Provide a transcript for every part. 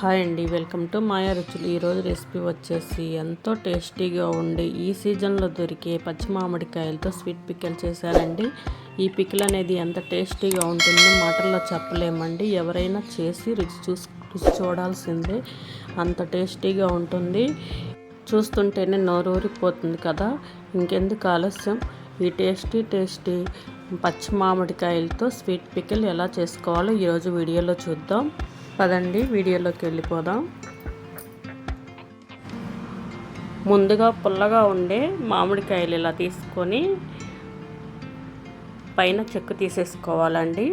Hi అండి. Welcome to మాయా రుచులు. ఈరోజు రెసిపీ వచ్చేసి ఎంతో టేస్టీగా ఉండి ఈ సీజన్లో దొరికే పచ్చి మామిడికాయలతో స్వీట్ పిక్కలు చేశానండి ఈ పికిల్ అనేది ఎంత టేస్టీగా ఉంటుందో మాటల్లో చెప్పలేమండి. ఎవరైనా చేసి రుచి చూసి రుచి చూడాల్సిందే. అంత టేస్టీగా ఉంటుంది. చూస్తుంటేనే నోరూరిపోతుంది కదా. ఇంకెందుకు ఆలస్యం? ఈ టేస్టీ టేస్టీ పచ్చి మామిడికాయలతో స్వీట్ పిక్కల్ ఎలా చేసుకోవాలో ఈరోజు వీడియోలో చూద్దాం. పదండి వీడియోలోకి వెళ్ళిపోదాం. ముందుగా పుల్లగా ఉండే మామిడికాయలు ఇలా తీసుకొని పైన చెక్కు తీసేసుకోవాలండి.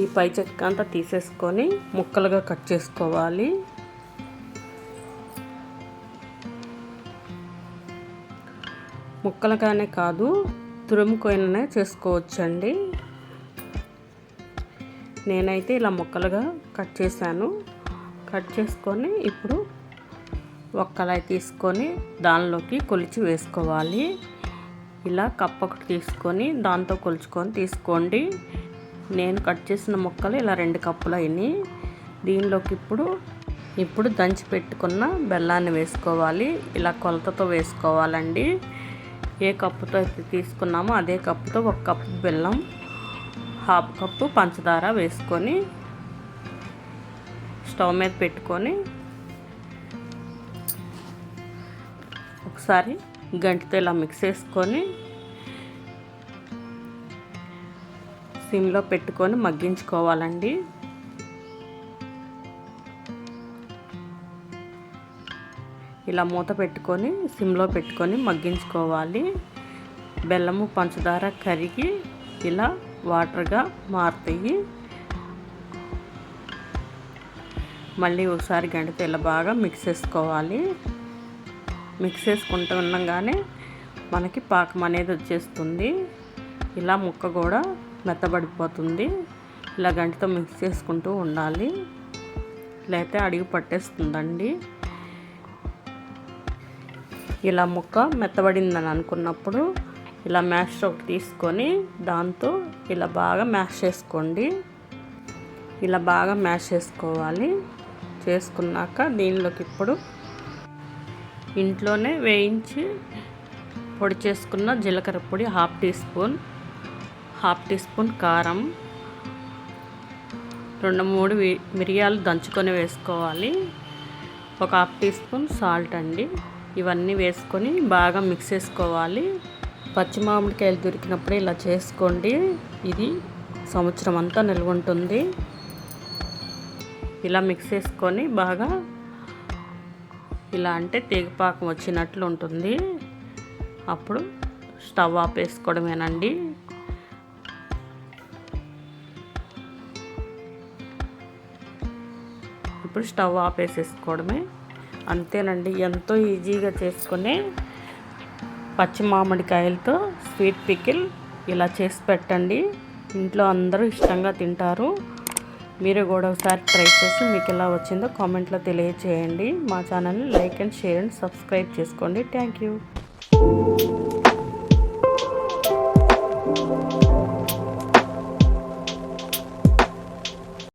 ఈ పై చెక్క అంతా తీసేసుకొని ముక్కలుగా కట్ చేసుకోవాలి. ముక్కలుగానే కాదు తురుముకొయిననే చేసుకోవచ్చండి. నేనైతే ఇలా ముక్కలుగా కట్ చేశాను. కట్ చేసుకొని ఇప్పుడు ఒక్కలాయి తీసుకొని దానిలోకి కొలిచి వేసుకోవాలి. ఇలా కప్ ఒకటి తీసుకొని దాంతో కొలుచుకొని తీసుకోండి. నేను కట్ చేసిన ముక్కలు ఇలా రెండు కప్పులు అయినాయి. దీనిలోకి ఇప్పుడు ఇప్పుడు దంచి పెట్టుకున్న బెల్లాన్ని వేసుకోవాలి. ఇలా కొలతతో వేసుకోవాలండి. ఏ కప్పుతో అయితే తీసుకున్నామో అదే కప్పుతో ఒక కప్పు బెల్లం హాఫ్ కప్పు పంచదార వేసుకొని స్టవ్ మీద పెట్టుకొని ఒకసారి గంటితో ఇలా మిక్స్ చేసుకొని సిమ్లో పెట్టుకొని మగ్గించుకోవాలండి. ఇలా మూత పెట్టుకొని సిమ్లో పెట్టుకొని మగ్గించుకోవాలి. బెల్లము పంచదార కరిగి ఇలా వాటర్గా మారుతాయి. మళ్ళీ ఒకసారి గంటతో ఇలా బాగా మిక్స్ చేసుకోవాలి. మిక్స్ చేసుకుంటూ ఉండగానే మనకి పాకం అనేది వచ్చేస్తుంది. ఇలా ముక్క కూడా మెత్తబడిపోతుంది. ఇలా గంటతో మిక్స్ చేసుకుంటూ ఉండాలి. లేకపోతే అడిగి పట్టేస్తుందండి. ఇలా ముక్క మెత్తబడిందని అనుకున్నప్పుడు ఇలా మ్యాష్ ఒకటి తీసుకొని దాంతో ఇలా బాగా మ్యాష్ చేసుకోండి. ఇలా బాగా మ్యాష్ చేసుకోవాలి. చేసుకున్నాక దీనిలోకి ఇప్పుడు ఇంట్లోనే వేయించి పొడి చేసుకున్న జీలకర్ర పొడి half teaspoon half teaspoon కారం రెండు మూడు మిరియాలు దంచుకొని వేసుకోవాలి. ఒక హాఫ్ టీ స్పూన్ సాల్ట్ అండి. ఇవన్నీ వేసుకొని బాగా మిక్స్ చేసుకోవాలి. పచ్చి మామిడికాయలు దొరికినప్పుడు ఇలా చేసుకోండి. ఇది సంవత్సరం అంతా నిల్వ ఉంటుంది. ఇలా మిక్స్ చేసుకొని బాగా ఇలా అంటే తీగపాకం వచ్చినట్లు ఉంటుంది. అప్పుడు స్టవ్ ఆపేసుకోవడమేనండి ఇప్పుడు స్టవ్ ఆపేసేసుకోవడమే అంతేనండి ఎంతో ఈజీగా చేసుకునే పచ్చి మామిడికాయలతో స్వీట్ పికిల్ ఇలా చేసి పెట్టండి. ఇంట్లో అందరూ ఇష్టంగా తింటారు. మీరు కూడా ఒకసారి ట్రై చేసి మీకు ఎలా వచ్చిందో కామెంట్లో తెలియచేయండి. మా ఛానల్ని like and share and subscribe చేసుకోండి. Thank you.